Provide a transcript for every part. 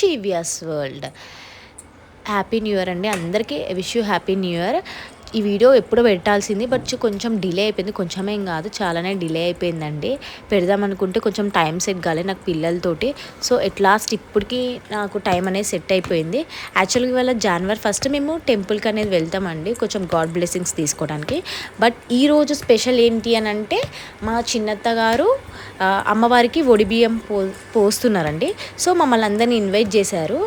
చీవియస్ world happy new year అండి. అందరికీ wish you happy new year ఈ వీడియో ఎప్పుడు పెట్టాల్సింది బట్ కొంచెం డిలే అయిపోయింది. కొంచెమేం కాదు చాలానే డిలే అయిపోయిందండి. పెడదాం అనుకుంటే కొంచెం టైం సెట్ కాలేదు నాకు పిల్లలతోటి. సో ఎట్ లాస్ట్ ఇప్పటికి నాకు టైం అనేది సెట్ అయిపోయింది. యాక్చువల్గా ఇవాళ జనవరి ఫస్ట్ మేము టెంపుల్కి అనేది వెళ్తామండి కొంచెం గాడ్ బ్లెస్సింగ్స్ తీసుకోవడానికి. బట్ ఈరోజు స్పెషల్ ఏంటి అని అంటే మా చిన్నత్త గారు అమ్మవారికి ఒడిబియ్యం పో పోస్తున్నారండి. సో మమ్మల్ని అందరినీ ఇన్వైట్ చేశారు.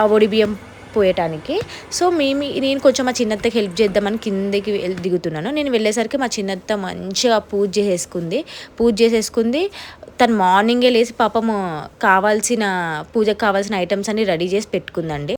ఆ ఒడిబియ్యం పోయటానికి. సో మేము నేను కొంచెం మా చిన్నత్తకి హెల్ప్ చేద్దామని కిందకి వెళ్ళి దిగుతున్నాను. నేను వెళ్ళేసరికి మా చిన్నత్త మంచిగా పూజ చేసేసుకుంది పూజ చేసేసుకుంది తను మార్నింగే లేచి పాపము కావాల్సిన పూజకు కావాల్సిన ఐటమ్స్ అన్ని రెడీ చేసి పెట్టుకుందండి.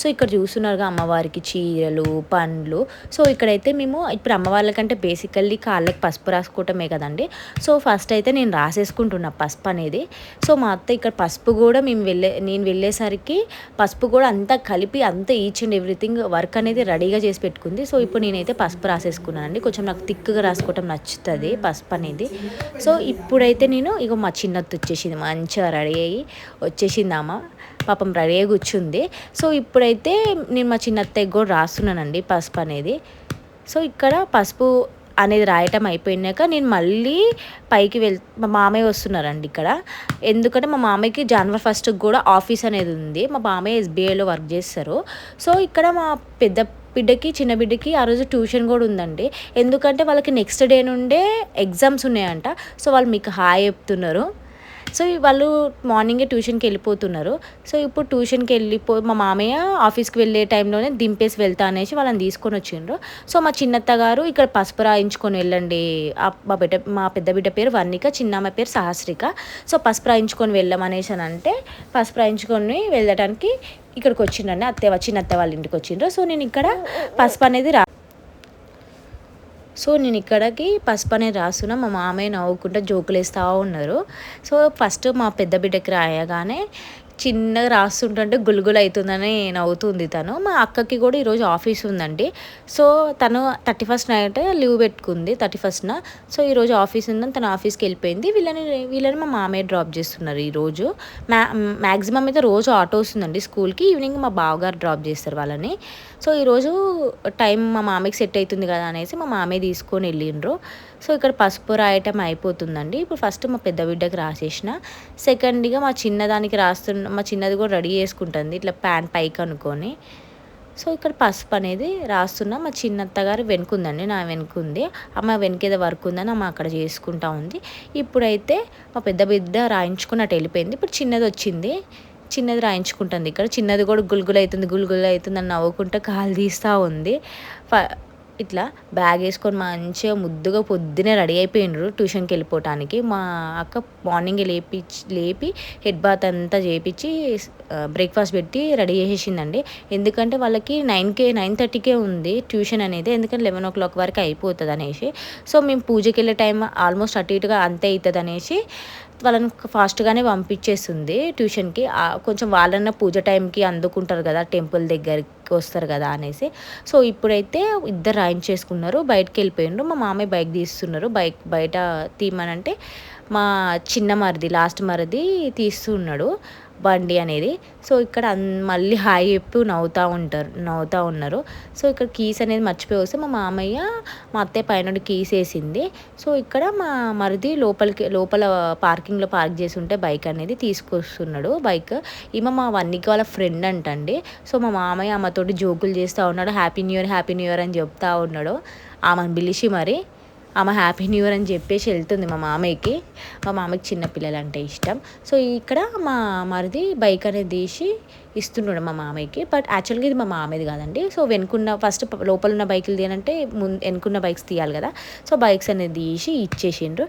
సో ఇక్కడ చూస్తున్నారుగా అమ్మవారికి చీరలు పండ్లు. సో ఇక్కడైతే మేము ఇప్పుడు అమ్మవార్లకంటే బేసికల్లీ కాళ్ళకి పసుపు రాసుకోవటమే కదండి. సో ఫస్ట్ అయితే నేను రాసేసుకుంటున్నా పసుపు అనేది. సో మా అత్త ఇక్కడ పసుపు కూడా మేము వెళ్ళే నేను వెళ్ళేసరికి పసుపు కూడా అంతా కలిపి అంతా ఈచ్ అండ్ ఎవ్రీథింగ్ వర్క్ అనేది రెడీగా చేసి పెట్టుకుంది. సో ఇప్పుడు నేనైతే పసుపు రాసేసుకున్నానండి. కొంచెం నాకు థిక్గా రాసుకోవటం నచ్చుతుంది పసుపు అనేది. సో ఇప్పుడైతే నేను ఇక మా చిన్నత్తు వచ్చేసింది మంచిగా రెడీ అయ్యి వచ్చేసింది అమ్మ. పాపం రెడీ అయ్యి కూర్చుంది. సో ఇప్పుడైతే నేను మా చిన్న అత్తయ్యకి కూడా రాస్తున్నానండి పసుపు అనేది. సో ఇక్కడ పసుపు అనేది రాయటం అయిపోయినాక నేను మళ్ళీ పైకి వెళ్ మా మామయ్య వస్తున్నారండి ఇక్కడ. ఎందుకంటే మా మామయ్యకి జనవరి ఫస్ట్కి కూడా ఆఫీస్ అనేది ఉంది. మా మామయ్య ఎస్బీఐలో వర్క్ చేస్తారు. సో ఇక్కడ మా పెద్ద బిడ్డకి చిన్న బిడ్డకి ఆ రోజు ట్యూషన్ కూడా ఉందండి. ఎందుకంటే వాళ్ళకి నెక్స్ట్ డే నుండే ఎగ్జామ్స్ ఉన్నాయంట. సో వాళ్ళు మీకు హాయ్ చెప్తున్నారు. సో వాళ్ళు మార్నింగే ట్యూషన్కి వెళ్ళిపోతున్నారు. సో ఇప్పుడు ట్యూషన్కి వెళ్ళిపో మా మామయ్య ఆఫీస్కి వెళ్ళే టైంలోనే దింపేసి వెళ్తా అనేసి వాళ్ళని తీసుకొని వచ్చిండ్రు. సో మా చిన్నత్త గారు ఇక్కడ పసుపు రాయించుకొని వెళ్ళండి. మా బిడ్డ మా పెద్ద బిడ్డ పేరు వర్ణిక చిన్నమ్మ పేరు సహస్రిక. సో పసుపు రాయించుకొని వెళ్ళమనేసి అని అంటే పసుపు రాయించుకొని వెళ్ళడానికి ఇక్కడికి వచ్చిండండి అత్తయ్య చిన్నత్త వాళ్ళ ఇంటికి వచ్చిండ్రు. సో నేను ఇక్కడ పసుపు అనేది రా సో నేను ఇక్కడికి పసుపు అనేది రాస్తున్నా. మా మామయ్య నవ్వుకుంటా జోకులు వేస్తూ ఉన్నారు. సో ఫస్ట్ మా పెద్ద బిడ్డకి రాయగానే చిన్నగా రాస్తుంటుంటే గులుగులు అవుతుందని నవ్వుతుంది తను. మా అక్కకి కూడా ఈరోజు ఆఫీస్ ఉందండి. సో తను థర్టీ ఫస్ట్ నైట్ లీవ్ పెట్టుకుంది థర్టీ ఫస్ట్న. సో ఈరోజు ఆఫీస్ ఉందని తను ఆఫీస్కి వెళ్ళిపోయింది. వీళ్ళని వీళ్ళని మా మామయ్య డ్రాప్ చేస్తున్నారు ఈరోజు. మ్యా మ్యాక్సిమం అయితే రోజు ఆటో వస్తుందండి స్కూల్కి. ఈవినింగ్ మా బావగారు డ్రాప్ చేస్తారు వాళ్ళని. సో ఈరోజు టైం మా మామయ్యకి సెట్ అవుతుంది కదా అనేసి మా మామయ్య తీసుకొని వెళ్ళిండ్రు. సో ఇక్కడ పసుపు రాయటం అయిపోతుందండి. ఇప్పుడు ఫస్ట్ మా పెద్ద బిడ్డకి రాసేసిన. సెకండ్గా మా చిన్నదానికి రాస్తున్న మా చిన్నది కూడా రెడీ చేసుకుంటుంది. ఇట్లా ప్యాన్ పైకి అనుకొని. సో ఇక్కడ పసుపు అనేది రాస్తున్నా. మా చిన్నత్తగారు వెనుకుందండి నా వెనుకుంది. అమ్మ వెనకేదో వర్క్ ఉందని అమ్మ అక్కడ చేసుకుంటా ఉంది. ఇప్పుడైతే మా పెద్ద బిడ్డ రాయించుకున్నట్టు వెళ్ళిపోయింది. ఇప్పుడు చిన్నది వచ్చింది. చిన్నది రాయించుకుంటుంది ఇక్కడ. చిన్నది కూడా గుల్గులు అవుతుంది గుల్గులు అవుతుంది అని నవ్వుకుంటూ కాలు తీస్తూ ఉంది. ఫ ఇట్లా బ్యాగ్ వేసుకొని మంచిగా ముద్దుగా పొద్దునే రెడీ అయిపోయినారు ట్యూషన్కి వెళ్ళిపోవటానికి. మా అక్క మార్నింగ్ లేపి లేపి హెడ్ బాత్ అంతా చేపించి బ్రేక్ఫాస్ట్ పెట్టి రెడీ చేసేసిందండి. ఎందుకంటే వాళ్ళకి నైన్కే నైన్ థర్టీకే ఉంది ట్యూషన్ అనేది. ఎందుకంటే లెవెన్ ఓ క్లాక్ వరకు అయిపోతుంది అనేసి సో మేము పూజకి వెళ్ళే టైం ఆల్మోస్ట్ అటు ఇటుగా అంతే అవుతుంది అనేసి వాళ్ళని ఫాస్ట్గానే పంపించేస్తుంది ట్యూషన్కి. కొంచెం వాళ్ళన్న పూజ టైంకి అందుకుంటారు కదా టెంపుల్ దగ్గరికి వస్తారు కదా అనేసి. సో ఇప్పుడైతే ఇద్దరు రాయించేసుకున్నారు బయటకు వెళ్ళిపోయిండ్రు. మా మామయ్య బైక్ తీస్తున్నారు. బైక్ బయట తీయమనంటే మా చిన్న మరిది లాస్ట్ మరిది తీస్తున్నాడు బండి అనేది. సో ఇక్కడ అన్- మళ్ళీ హాయ్ చెప్పి నవ్వుతూ ఉంటారు నవ్వుతూ ఉన్నారు. సో ఇక్కడ కీస్ అనేది మర్చిపోయి వస్తే మా మామయ్య మా అత్తయ్య పైన కీస్ వేసింది. సో ఇక్కడ మా మరిది లోపలికి లోపల పార్కింగ్లో పార్క్ చేసి ఉంటే బైక్ అనేది తీసుకొస్తున్నాడు. బైక్ ఈమె మా వన్నీకి వాళ్ళ ఫ్రెండ్ అంటండి. సో మా మామయ్య ఆమెతోటి జోకులు చేస్తూ ఉన్నాడు. Happy new year happy new year అని చెప్తా ఉన్నాడు. ఆమెను పిలిచి మరి ఆమె హ్యాపీ న్యూ ఇయర్ అని చెప్పేసి వెళ్తుంది మా మామయ్యకి. మా మామయ్యకి చిన్న పిల్లలు అంటే ఇష్టం. సో ఇక్కడ మా మరిది బైక్ అనేది తీసి ఇస్తున్నాడు మా మామయ్యకి. బట్ యాక్చువల్గా ఇది మా మామయ్యది కాదండి. సో వెనుకున్న ఫస్ట్ లోపల ఉన్న బైకులు తీయాలంటే ముందు వెనుకున్న బైక్స్ తీయాలి కదా. సో బైక్స్ అనేది తీసి ఇచ్చేసిండ్రు.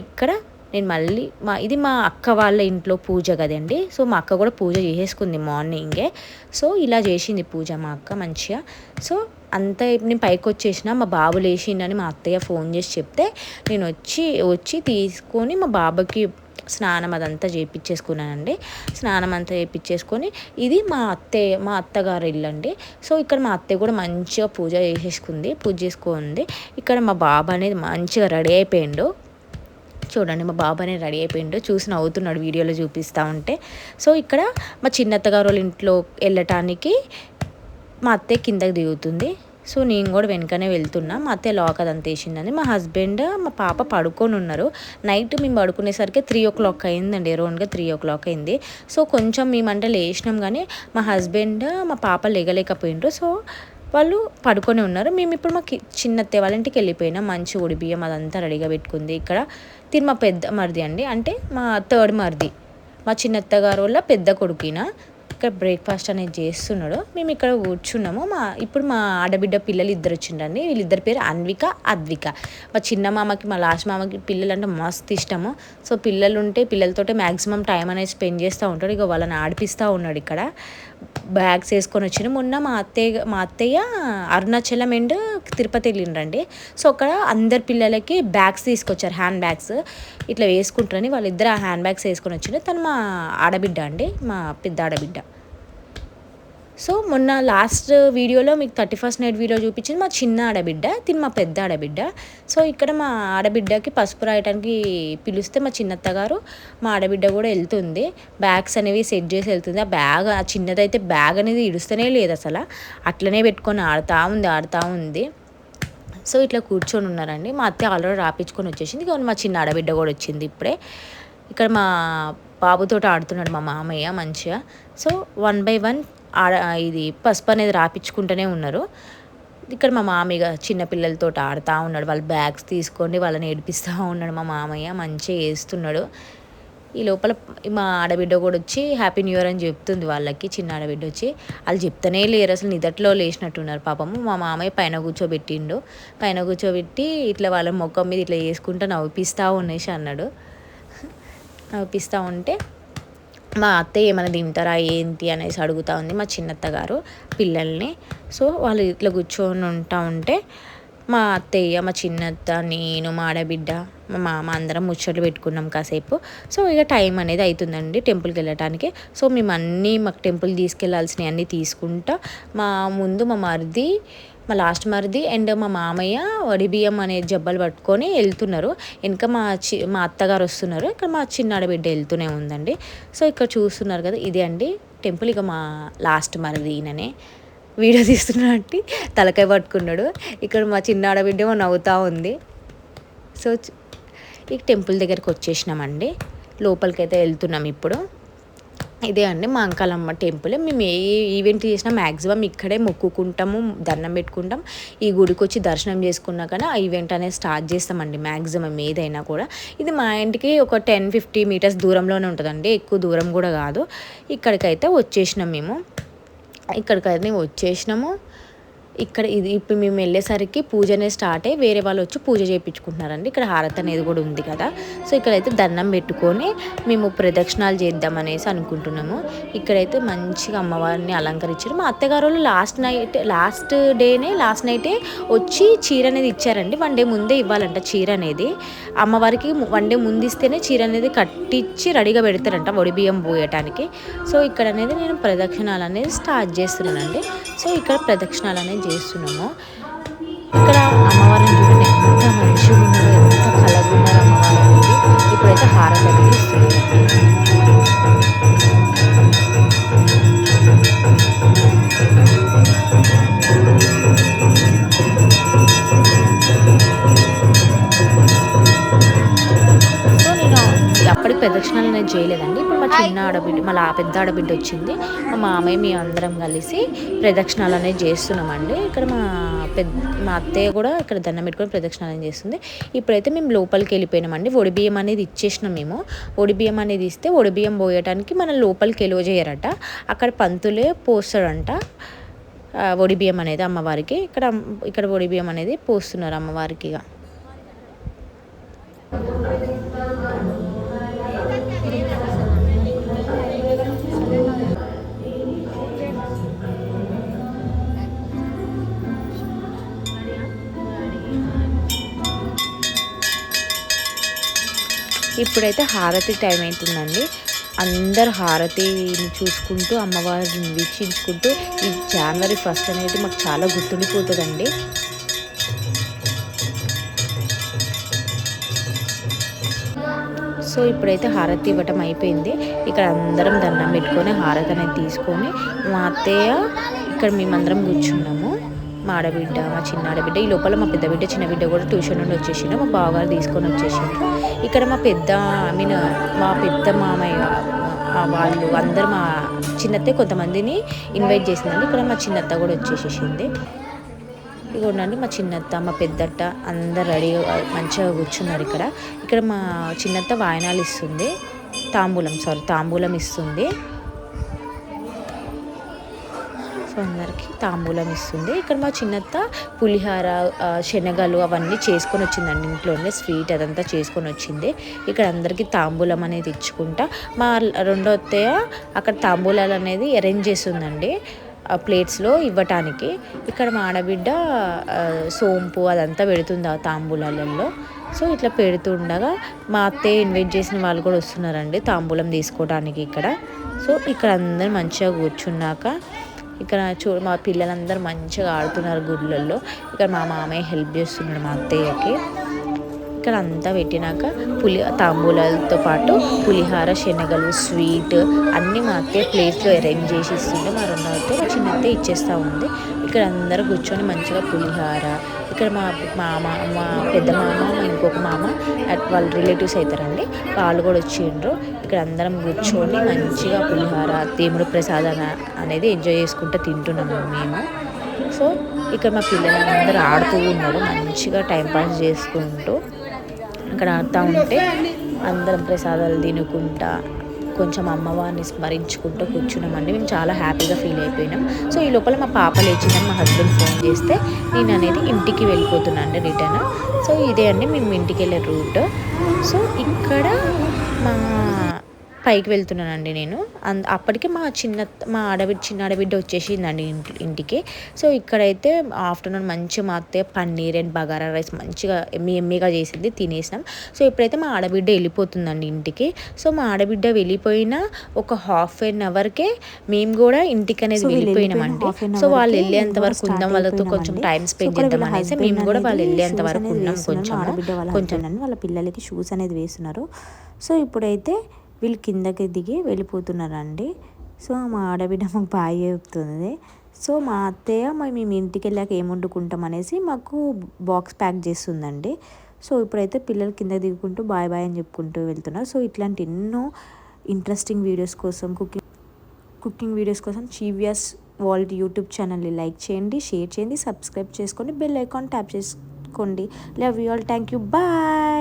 ఇక్కడ నేను మళ్ళీ మా ఇది మా అక్క వాళ్ళ ఇంట్లో పూజ కదండి. సో మా అక్క కూడా పూజ చేసేసుకుంది మార్నింగే. సో ఇలా చేసింది పూజ మా అక్క మంచిగా. సో అంతా నేను పైకి వచ్చేసిన మా బాబు లేచిండని మా అత్తయ్య ఫోన్ చేసి చెప్తే నేను వచ్చి వచ్చి తీసుకొని మా బాబాకి స్నానం అదంతా చేయించేసుకున్నానండి స్నానం అంతా చేయించేసుకొని ఇది మా అత్తయ్య మా అత్తగారు ఇల్లు అండి సో ఇక్కడ మా అత్తయ్య కూడా మంచిగా పూజ చేసేసుకుంది పూజ చేసుకుంది. ఇక్కడ మా బాబు అనేది మంచిగా రెడీ అయిపోయిండు. చూడండి మా బాబు అనేది రెడీ అయిపోయిండు. చూసి నవ్వుతున్నాడు వీడియోలో చూపిస్తూ ఉంటే. సో ఇక్కడ మా చిన్నత్తగారు వాళ్ళ ఇంట్లో వెళ్ళటానికి మా అత్తయ్య కిందకి దిగుతుంది. సో నేను కూడా వెనకనే వెళ్తున్నా. మా అత్తే లాక్ అదంతా వేసిందని మా హస్బెండ్ మా పాప పడుకొని ఉన్నారు. నైట్ మేము పడుకునేసరికి త్రీ ఓ క్లాక్ అయిందండి. అరౌండ్గా త్రీ ఓ క్లాక్ అయింది. సో కొంచెం మేమంటే లేచినాం కానీ మా హస్బెండ్ మా పాప లేగలేకపోయిండ్రు సో వాళ్ళు పడుకొని ఉన్నారు. మేము ఇప్పుడు మా చిన్న అత్తే వాళ్ళ ఇంటికి వెళ్ళిపోయినాం. మంచి ఉడి బియ్యం అదంతా రెడీగా పెట్టుకుంది. ఇక్కడ తిరుమ పెద్ద మరిది అండి. అంటే మా థర్డ్ మరిది. మా చిన్నత్తగారు వాళ్ళ పెద్ద కొడుకిన ఇక్కడ బ్రేక్ఫాస్ట్ అనేది చేస్తున్నాడు. మేము ఇక్కడ కూర్చున్నాము. మా ఇప్పుడు మా ఆడబిడ్డ పిల్లలు ఇద్దరు వచ్చిండండి వీళ్ళిద్దరి పేరు అన్విక అద్విక. మా చిన్న మామకి మా లాస్ట్ మామకి పిల్లలు అంటే మస్తు ఇష్టము. సో పిల్లలు ఉంటే పిల్లలతోటే మ్యాక్సిమం టైం అనేది స్పెండ్ చేస్తూ ఉంటాడు. ఇక వాళ్ళని ఆడిపిస్తూ ఉన్నాడు ఇక్కడ. బ్యాగ్స్ వేసుకొని వచ్చిన. మొన్న మా అత్తయ్య మా అత్తయ్య అరుణాచలం అండ్ తిరుపతి వెళ్ళిండ్రండి. సో అక్కడ అందరి పిల్లలకి బ్యాగ్స్ తీసుకొచ్చారు హ్యాండ్ బ్యాగ్స్. ఇట్లా వేసుకుంటారని వాళ్ళిద్దరు ఆ హ్యాండ్ బ్యాగ్స్ వేసుకొని వచ్చిన. తను మా ఆడబిడ్డ అండి మా పెద్ద ఆడబిడ్డ. సో మొన్న లాస్ట్ వీడియోలో మీకు థర్టీ ఫస్ట్ నైట్ వీడియో చూపించింది మా చిన్న ఆడబిడ్డ తిని మా పెద్ద ఆడబిడ్డ. సో ఇక్కడ మా ఆడబిడ్డకి పసుపు రాయడానికి పిలిస్తే మా చిన్నత్త గారు మా ఆడబిడ్డ కూడా వెళ్తుంది. బ్యాగ్స్ అనేవి సెట్ చేసి వెళ్తుంది. ఆ బ్యాగ్ ఆ చిన్నదైతే బ్యాగ్ అనేది ఇడుస్తూనే లేదు అసలు. అట్లనే పెట్టుకొని ఆడుతూ ఉంది ఆడుతూ ఉంది. సో ఇట్లా కూర్చొని ఉన్నారండి. మా అత్త ఆల్రెడీ రాపించుకొని వచ్చేసింది. కానీ మా చిన్న ఆడబిడ్డ కూడా వచ్చింది ఇప్పుడే. ఇక్కడ మా బాబుతో ఆడుతున్నాడు మా మామయ్య మంచిగా. సో వన్ బై వన్ ఇది పసుపు అనేది రాపించుకుంటూనే ఉన్నారు. ఇక్కడ మా మామయ్య చిన్నపిల్లలతో ఆడుతూ ఉన్నాడు. వాళ్ళ బ్యాగ్స్ తీసుకొని వాళ్ళని ఏడిపిస్తూ ఉన్నాడు మా మామయ్య. మంచిగా వేస్తున్నాడు ఈ లోపల మా ఆడబిడ్డ కూడా వచ్చి హ్యాపీ న్యూ ఇయర్ అని చెప్తుంది వాళ్ళకి చిన్న ఆడబిడ్డ వచ్చి. వాళ్ళు చెప్తనే లేరు. అసలు నిదట్లో లేచినట్టున్నారు పాపము మా మామయ్య పైన కూర్చోబెట్టిండు. పైన కూర్చోబెట్టి ఇట్లా వాళ్ళ ముఖం మీద ఇట్లా వేసుకుంటూ నవ్విపిస్తూ ఉన్నేసి అన్నాడు నవ్విపిస్తూ ఉంటే మా అత్తయ్య ఏమైనా తింటారా ఏంటి అనేసి అడుగుతూ ఉంది మా చిన్నత్త గారు పిల్లల్ని. సో వాళ్ళు ఇట్లా కూర్చొని ఉంటా ఉంటే మా అత్తయ్య మా చిన్నత్త నేను మా ఆడబిడ్డ మా మామ అందరం ముచ్చట్లు పెట్టుకున్నాం కాసేపు. సో ఇక టైం అనేది అవుతుందండి టెంపుల్కి వెళ్ళటానికి. సో మేము అన్నీ మాకు టెంపుల్ తీసుకెళ్ళాల్సినవి అన్నీ తీసుకుంటా. మా ముందు మా మరిది మా లాస్ట్ మరిది అండ్ మా మామయ్య వడి బియ్యం అనే జబ్బలు పట్టుకొని వెళ్తున్నారు. వెనక మా చి మా అత్తగారు వస్తున్నారు. ఇక్కడ మా చిన్న ఆడబిడ్డ వెళ్తూనే ఉందండి. సో ఇక్కడ చూస్తున్నారు కదా ఇదే అండి టెంపుల్. ఇక మా లాస్ట్ మరిది ఈయననే వీడియో తీస్తున్నట్టు తలకాయ పట్టుకున్నాడు. ఇక్కడ మా చిన్న ఆడబిడ్డ నవ్వుతూ ఉంది. సో ఈ టెంపుల్ దగ్గరికి వచ్చేసినామండి. లోపలికైతే వెళ్తున్నాం ఇప్పుడు. ఇదే అండి మా అంకాలమ్మ టెంపుల్. మేము ఏ ఈవెంట్ చేసినా మ్యాక్సిమం ఇక్కడే మొక్కుకుంటాము దండం పెట్టుకుంటాం. ఈ గుడికి వచ్చి దర్శనం చేసుకున్నా కానీ ఆ ఈవెంట్ అనేది స్టార్ట్ చేస్తామండి మ్యాక్సిమం ఏదైనా కూడా. ఇది మా ఇంటికి ఒక టెన్ ఫిఫ్టీ మీటర్స్ దూరంలోనే ఉంటుందండి ఎక్కువ దూరం కూడా కాదు. ఇక్కడికైతే వచ్చేసినాం మేము. ఇక్కడికైతే వచ్చేసినాము. ఇక్కడ ఇది ఇప్పుడు మేము వెళ్ళేసరికి పూజ అనేది స్టార్ట్ అయ్యి వేరే వాళ్ళు వచ్చి పూజ చేయించుకుంటున్నారండి. ఇక్కడ హారతి అనేది కూడా ఉంది కదా. సో ఇక్కడైతే దండం పెట్టుకొని మేము ప్రదక్షిణాలు చేద్దామనేసి అనుకుంటున్నాము. ఇక్కడైతే మంచిగా అమ్మవారిని అలంకరించారు. మా అత్తగారు లాస్ట్ నైట్ లాస్ట్ డేనే లాస్ట్ నైటే వచ్చి చీర అనేది ఇచ్చారండి. వన్ డే ముందే ఇవ్వాలంట చీర అనేది. అమ్మవారికి వన్ డే ముందు ఇస్తేనే చీర అనేది కట్టించి రెడీగా పెడతారంట వడి బియ్యం పోయటానికి. సో ఇక్కడ అనేది నేను ప్రదక్షిణాలు అనేది స్టార్ట్ చేస్తున్నానండి. సో ఇక్కడ ప్రదక్షిణాలు అనేది చేస్తున్నాము. ఇక్కడ అమ్మవారిని చూడండి ఎంత మంచిగా ఉన్నారో ఎంత కలగా ఉన్నారు అమ్మవారు అనేది ఇప్పుడైతే హారతి అనేది ఇస్తున్నారండి ప్రదక్షిణాలు అనేది చేయలేదండి. ఇప్పుడు మా చిన్న ఆడబిడ్డ మా లా- పెద్ద ఆడబిడ్డ వచ్చింది. మా మామయ్య మీ అందరం కలిసి ప్రదక్షిణాలు అనేది చేస్తున్నామండి. ఇక్కడ మా పెద్ద మా అత్తయ్య కూడా ఇక్కడ దండం పెట్టుకొని ప్రదక్షిణాలు అనేది చేస్తుంది. ఇప్పుడైతే మేము లోపలికి వెళ్ళిపోయినామండి. ఒడి బియ్యం అనేది ఇచ్చేసినాం మేము. ఒడి బియ్యం అనేది ఇస్తే ఒడి బియ్యం పోయటానికి మనం లోపలికి ఎలువ చేయరట. అక్కడ పంతులే పోస్తాడంట. ఆ, ఒడి బియ్యం అనేది అమ్మవారికి. ఇక్కడ ఇక్కడ ఒడి బియ్యం అనేది పోస్తున్నారు అమ్మవారికి ఇప్పుడైతే హారతి టైం అవుతుందండి అందరు హారతిని చూసుకుంటూ అమ్మవారిని వీక్షించుకుంటూ ఈ జనవరి ఫస్ట్ అనేది మాకు చాలా గుర్తుండిపోతుందండి. సో ఇప్పుడైతే హారతి ఇవ్వటం అయిపోయింది. ఇక్కడ అందరం దండం పెట్టుకొని హారతి అనేది తీసుకొని మా అత్తయ్య ఇక్కడ మేమందరం కూర్చున్నాము. మా ఆడబిడ్డ మా చిన్న ఆడబిడ్డ ఈ లోపల మా పెద్ద బిడ్డ చిన్న బిడ్డ కూడా ట్యూషన్ నుండి వచ్చేసిండు మా బావగారు తీసుకొని వచ్చేసిండు. ఇక్కడ మా పెద్ద ఐ మీన్ మా పెద్ద మామయ్య వాళ్ళు అందరు మా చిన్నత్తే కొంతమందిని ఇన్వైట్ చేసిందండి. ఇక్కడ మా చిన్నత్త కూడా వచ్చేసేసింది. ఇక ఉండండి మా చిన్నత్త మా పెద్దత్త అందరు రెడీ మంచిగా కూర్చున్నారు ఇక్కడ. ఇక్కడ మా చిన్నత్త వాయనాలు ఇస్తుంది తాంబూలం సారీ తాంబూలం ఇస్తుంది. అందరికీ తాంబూలం ఇస్తుంది ఇక్కడ మా చిన్నత్త పులిహార శనగలు అవన్నీ చేసుకొని వచ్చిందండి. ఇంట్లోనే స్వీట్ అదంతా చేసుకొని వచ్చింది. ఇక్కడ అందరికీ తాంబూలం అనేది ఇచ్చుకుంటా. మా రెండో అత్తయ్య అక్కడ తాంబూలాలు అనేది అరేంజ్ చేస్తుందండి ఆ ప్లేట్స్లో ఇవ్వటానికి. ఇక్కడ మా ఆడబిడ్డ సోంపు అదంతా పెడుతుంది ఆ తాంబూలాలలో. సో ఇట్లా పెడుతుండగా మా అత్తయ్య ఇన్వైట్ చేసిన వాళ్ళు కూడా వస్తున్నారండి తాంబూలం తీసుకోవడానికి ఇక్కడ. సో ఇక్కడ అందరు మంచిగా కూర్చున్నాక ఇక్కడ చూడు మా పిల్లలందరూ మంచిగా ఆడుతున్నారు గుళ్ళల్లో. ఇక్కడ మా మామయ్య హెల్ప్ చేస్తున్నాడు మా అత్తయ్యకి. ఇక్కడ అంతా పెట్టినాక పులి తాంబూలాలతో పాటు పులిహార శనగలు స్వీట్ అన్నీ మా అత్తయ్య ప్లేట్లో అరేంజ్ చేసి ఇస్తుంటే మా రెండో అత్తయ్య చిన్న అత్తయ్య ఇచ్చేస్తూ ఉంది. ఇక్కడ అందరూ కూర్చొని మంచిగా పులిహార ఇక్కడ మా మామ మా పెద్ద మామ మా ఇంకొక మామ అట్ వాళ్ళ రిలేటివ్స్ అవుతారండి వాళ్ళు కూడా వచ్చిండ్రు. ఇక్కడ అందరం కూర్చొని మంచిగా పులిహార దేవుడు ప్రసాదం అనేది ఎంజాయ్ చేసుకుంటూ తింటున్నాము మేము. సో ఇక్కడ మా పిల్లలందరూ ఆడుతూ ఉన్నారు. మంచిగా టైంపాస్ చేసుకుంటూ ఇక్కడ ఆడుతూ ఉంటే అందరం ప్రసాదాలు తినుకుంటా కొంచెం అమ్మవారిని స్మరించుకుంటూ కూర్చున్నామండి. మేము చాలా హ్యాపీగా ఫీల్ అయిపోయినాం. సో ఈ లోపల మా పాప లేచిందని మా హస్బెండ్ ఫోన్ చేస్తే నేను అనేది ఇంటికి వెళ్ళిపోతున్నాను రిటర్న్. సో ఇదే అండి మేము ఇంటికి వెళ్ళే రూట్. సో ఇక్కడ మా పైకి వెళ్తున్నానండి నేను. అంద అప్పటికి మా చిన్న మా ఆడబిడ్డ చిన్న ఆడబిడ్డ వచ్చేసిందండి ఇంటి ఇంటికి. సో ఇక్కడైతే ఆఫ్టర్నూన్ మంచిగా మా అత్తయ్య పన్నీర్ అండ్ బగారా రైస్ మంచిగా ఎమ్మి ఎమ్మిగా చేసింది తినేసినాం. సో ఇప్పుడైతే మా ఆడబిడ్డ వెళ్ళిపోతుందండి ఇంటికి సో మా ఆడబిడ్డ వెళ్ళిపోయిన ఒక హాఫ్ అన్ అవర్కే మేము కూడా ఇంటికి అనేది వెళ్ళిపోయినామండి. సో వాళ్ళు వెళ్ళేంత వరకు ఉందాం వాళ్ళతో కొంచెం. టైం స్పెండ్ చేద్దాం అనేసి మేము కూడా వాళ్ళు వెళ్ళేంత వరకు ఉన్నాం. కొంచెం. కొంచెం. వాళ్ళ పిల్లలకి షూస్ అనేది వేస్తున్నారు. సో ఇప్పుడైతే వీళ్ళు కిందకి దిగి వెళ్ళిపోతున్నారండి. సో మా ఆడబిడ్డ మాకు బాగా చెప్తుంది. సో మా అత్తయ్య మేము ఇంటికి వెళ్ళాక ఏం వండుకుంటాం అనేసి మాకు బాక్స్ ప్యాక్ చేస్తుందండి. సో ఇప్పుడైతే పిల్లలు కింద దిగుకుంటూ బాయ్ బాయ్ అని చెప్పుకుంటూ వెళ్తున్నారు. సో ఇట్లాంటి ఎన్నో ఇంట్రెస్టింగ్ వీడియోస్ కోసం కుకింగ్ కుకింగ్ వీడియోస్ కోసం చీవియస్ వరల్డ్ యూట్యూబ్ ఛానల్ని లైక్ చేయండి షేర్ చేయండి సబ్స్క్రైబ్ చేసుకోండి బెల్ ఐకాన్ ట్యాప్ చేసుకోండి. Love you all. Thank you. Bye.